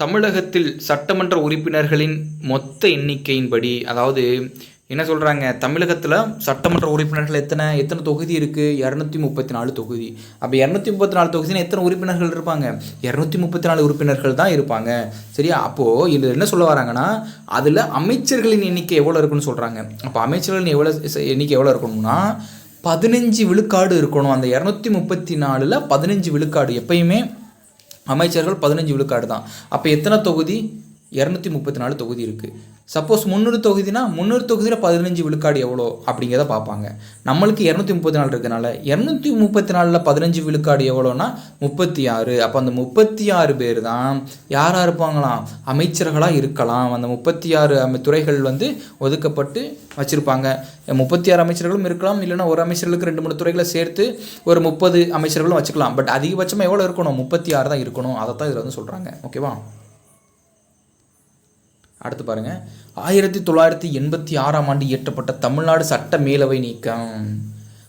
தமிழகத்தில் சட்டமன்ற உறுப்பினர்களின் மொத்த எண்ணிக்கையின்படி அதாவது என்ன சொல்கிறாங்க தமிழகத்தில் சட்டமன்ற உறுப்பினர்கள் எத்தனை எத்தனை தொகுதி இருக்குது இரநூத்தி முப்பத்தி நாலு தொகுதி. அப்போ இரநூத்தி முப்பத்தி நாலு தொகுதினா எத்தனை உறுப்பினர்கள் இருப்பாங்க? இரநூத்தி முப்பத்தி நாலு உறுப்பினர்கள் தான் இருப்பாங்க. சரியா? அப்போது இது என்ன சொல்ல வராங்கன்னா அதில் அமைச்சர்களின் எண்ணிக்கை எவ்வளோ இருக்குன்னு சொல்கிறாங்க அப்போ அமைச்சர்களின் எவ்வளோ எண்ணிக்கை எவ்வளோ இருக்கணும்னா பதினஞ்சு விழுக்காடு இருக்கணும். அந்த இரநூத்தி முப்பத்தி நாலில் பதினஞ்சு விழுக்காடு எப்பயுமே அமைச்சர்கள் பதினஞ்சு விழுக்காடு தான் அப்போ எத்தனை தொகுதி? இரநூத்தி முப்பத்தி நாலு தொகுதி இருக்குது சப்போஸ் முந்நூறு தொகுதினா முந்நூறு தொகுதியில் பதினஞ்சு விழுக்காடு எவ்வளோ அப்படிங்கிறத பார்ப்பாங்க. நம்மளுக்கு இரநூத்தி முப்பத்தி நாலு இருக்கனால இரநூத்தி முப்பத்தி நாலில் பதினஞ்சு விழுக்காடு எவ்வளோனா முப்பத்தி ஆறு. அப்போ அந்த முப்பத்தி ஆறு பேர் தான் யாராக இருப்பாங்களாம்? அமைச்சர்களாக இருக்கலாம். அந்த முப்பத்தி ஆறு அமை துறைகள் வந்து ஒதுக்கப்பட்டு வச்சுருப்பாங்க. முப்பத்தி ஆறு அமைச்சர்களும் இருக்கலாம். இல்லைன்னா ஒரு அமைச்சர்களுக்கு ரெண்டு மூணு துறைகளை சேர்த்து ஒரு முப்பது அமைச்சர்களும் வச்சுக்கலாம். பட் அதிகபட்சமாக எவ்வளோ இருக்கணும்? முப்பத்தி ஆறு தான் இருக்கணும். அதை தான் இதில் வந்து சொல்கிறாங்க ஓகேவா அடுத்து பாருங்கள் ஆயிரத்தி தொள்ளாயிரத்தி எண்பத்தி ஆறாம் ஆண்டு இயற்றப்பட்ட தமிழ்நாடு சட்ட மேலவை நீக்கம்.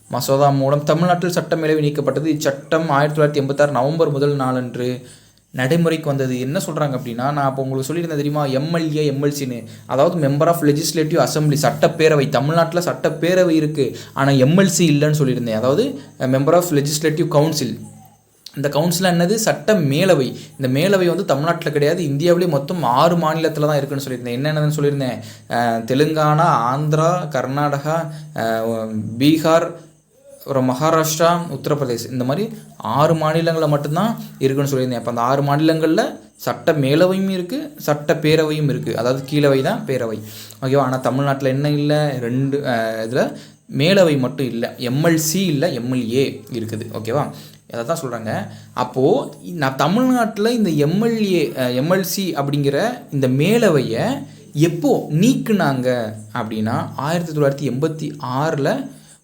மசோதா மூலம் தமிழ்நாட்டில் சட்ட மேலவை நீக்கப்பட்டது. இச்சட்டம் ஆயிரத்தி தொள்ளாயிரத்தி எண்பத்தாறு நவம்பர் முதல் நாளன்று நடைமுறைக்கு வந்தது. என்ன சொல்கிறாங்க அப்படின்னா நான் அப்போ உங்களுக்கு சொல்லியிருந்தேன் தெரியுமா? எம்எல்ஏ எம்எல்சின்னு. அதாவது மெம்பர் ஆஃப் லெஜிஸ்லேட்டிவ் அசம்பிளி சட்டப்பேரவை. தமிழ்நாட்டில் சட்டப்பேரவை இருக்குது ஆனால் எம்எல்சி இல்லைன்னு சொல்லியிருந்தேன். அதாவது மெம்பர் ஆஃப் லெஜிஸ்லேட்டிவ் கவுன்சில் இந்த கவுன்சில் என்னது? சட்ட மேலவை. இந்த மேலவை வந்து தமிழ்நாட்டில் கிடையாது. இந்தியாவிலே மொத்தம் ஆறு மாநிலத்தில் தான் இருக்குன்னு சொல்லியிருந்தேன். என்னென்னு சொல்லியிருந்தேன்? தெலுங்கானா ஆந்திரா கர்நாடகா பீகார் அப்புறம் மகாராஷ்டிரா உத்தரப்பிரதேஷ். இந்த மாதிரி ஆறு மாநிலங்களில் மட்டும்தான் இருக்குன்னு சொல்லியிருந்தேன். அப்போ அந்த ஆறு மாநிலங்களில் சட்ட மேலவையும் இருக்குது சட்ட பேரவையும் இருக்குது அதாவது கீழவை தான் பேரவை. ஓகேவா? ஆனால் தமிழ்நாட்டில் என்ன இல்லை? ரெண்டு இதில் மேலவை மட்டும் இல்லை. எம்எல்சி இல்லை எம்எல்ஏ இருக்குது. ஓகேவா? அதை தான் சொல்கிறாங்க அப்போது நான் தமிழ்நாட்டில் இந்த எம்எல்ஏ எம்எல்சி அப்படிங்கிற இந்த மேலவையை எப்போ நீக்குனாங்க அப்படின்னா ஆயிரத்தி தொள்ளாயிரத்தி எண்பத்தி ஆறில்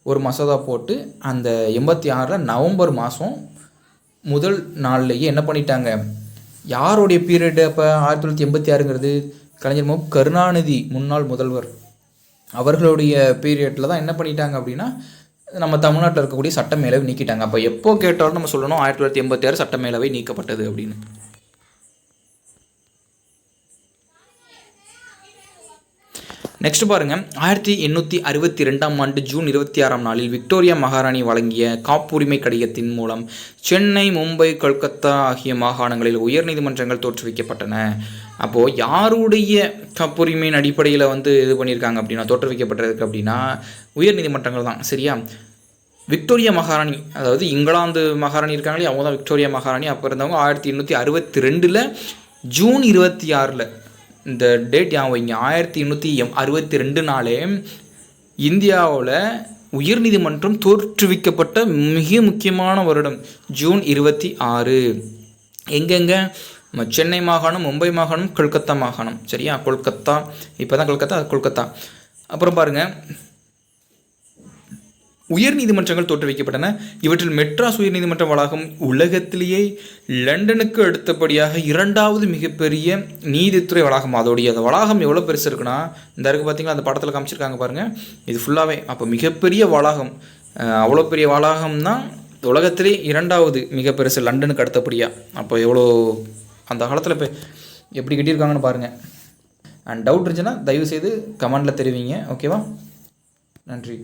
ஒரு மசோதா போட்டு அந்த எண்பத்தி ஆறில் நவம்பர் மாதம் முதல் நாள்லேயே என்ன பண்ணிட்டாங்க? யாருடைய பீரியடு அப்போ? ஆயிரத்தி தொள்ளாயிரத்தி எண்பத்தி ஆறுங்கிறது கலைஞர் மு. கருணாநிதி முன்னாள் முதல்வர். அவர்களுடைய பீரியடில் தான் என்ன பண்ணிட்டாங்க அப்படின்னா நம்ம தமிழ்நாட்டில் இருக்கக்கூடிய சட்ட மேலவை நீக்கிட்டாங்க. அப்போ எப்போ கேட்டாலும் நம்ம சொல்லணும் ஆயிரத்தி தொள்ளாயிரத்தி எண்பத்தி ஆறு சட்ட மேலவை நீக்கப்பட்டது அப்படின்னு. நெக்ஸ்ட் பாருங்க. ஆயிரத்தி எண்ணூற்றி அறுபத்தி ரெண்டாம் ஆண்டு ஜூன் இருபத்தி ஆறாம் நாளில் விக்டோரியா மகாராணி வழங்கிய காப்புரிமை கடிதத்தின் மூலம் சென்னை மும்பை கொல்கத்தா ஆகிய மாகாணங்களில் உயர்நீதிமன்றங்கள் தோற்றுவிக்கப்பட்டன. அப்போது யாருடைய தப்புரிமையின் அடிப்படையில் வந்து இது பண்ணியிருக்காங்க அப்படின்னா தோற்றுவிக்கப்பட்டிருக்கு அப்படின்னா உயர்நீதிமன்றங்கள் தான் சரியா? விக்டோரியா மகாராணி அதாவது இங்கிலாந்து மகாராணி இருக்காங்களே அவங்க தான் விக்டோரியா மகாராணி. அப்போ இருந்தவங்க ஆயிரத்தி எண்ணூற்றி அறுபத்தி ரெண்டில் ஜூன் இருபத்தி ஆறில் இந்த டேட் ஞாபகம் வைங்க ஆயிரத்தி எண்ணூற்றி எம் அறுபத்தி ரெண்டு நாளே இந்தியாவில் உயர்நீதிமன்றம் தோற்றுவிக்கப்பட்ட மிக முக்கியமான வருடம் ஜூன் இருபத்தி ஆறு. எங்கெங்கே? சென்னை மாகாணம் மும்பை மாகாணம் கொல்கத்தா மாகாணம். சரியா? கொல்கத்தா. இப்போ தான் கொல்கத்தா கொல்கத்தா. அப்புறம் பாருங்கள் உயர்நீதிமன்றங்கள் தோற்றுவிக்கப்பட்டன. இவற்றில் மெட்ராஸ் உயர் நீதிமன்ற வளாகம் உலகத்திலேயே லண்டனுக்கு அடுத்தபடியாக இரண்டாவது மிகப்பெரிய நீதித்துறை வளாகம். அதோடைய அந்த வளாகம் எவ்வளோ பெருசு இருக்குன்னா இந்த இருக்கு பார்த்தீங்களா அந்த படத்தில் காமிச்சிருக்காங்க பாருங்கள் இது ஃபுல்லாகவே அப்போ மிகப்பெரிய வளாகம். அவ்வளோ பெரிய வளாகம்னா உலகத்திலே இரண்டாவது மிக பெருசு லண்டனுக்கு அடுத்தபடியாக அப்போ எவ்வளோ அந்த காலத்தில் இப்போ எப்படி கட்டியிருக்காங்கன்னு பாருங்கள் அண்ட் டவுட் இருந்துச்சுன்னா தயவுசெய்து கமெண்டில் தெரிவிங்க. ஓகேவா நன்றி.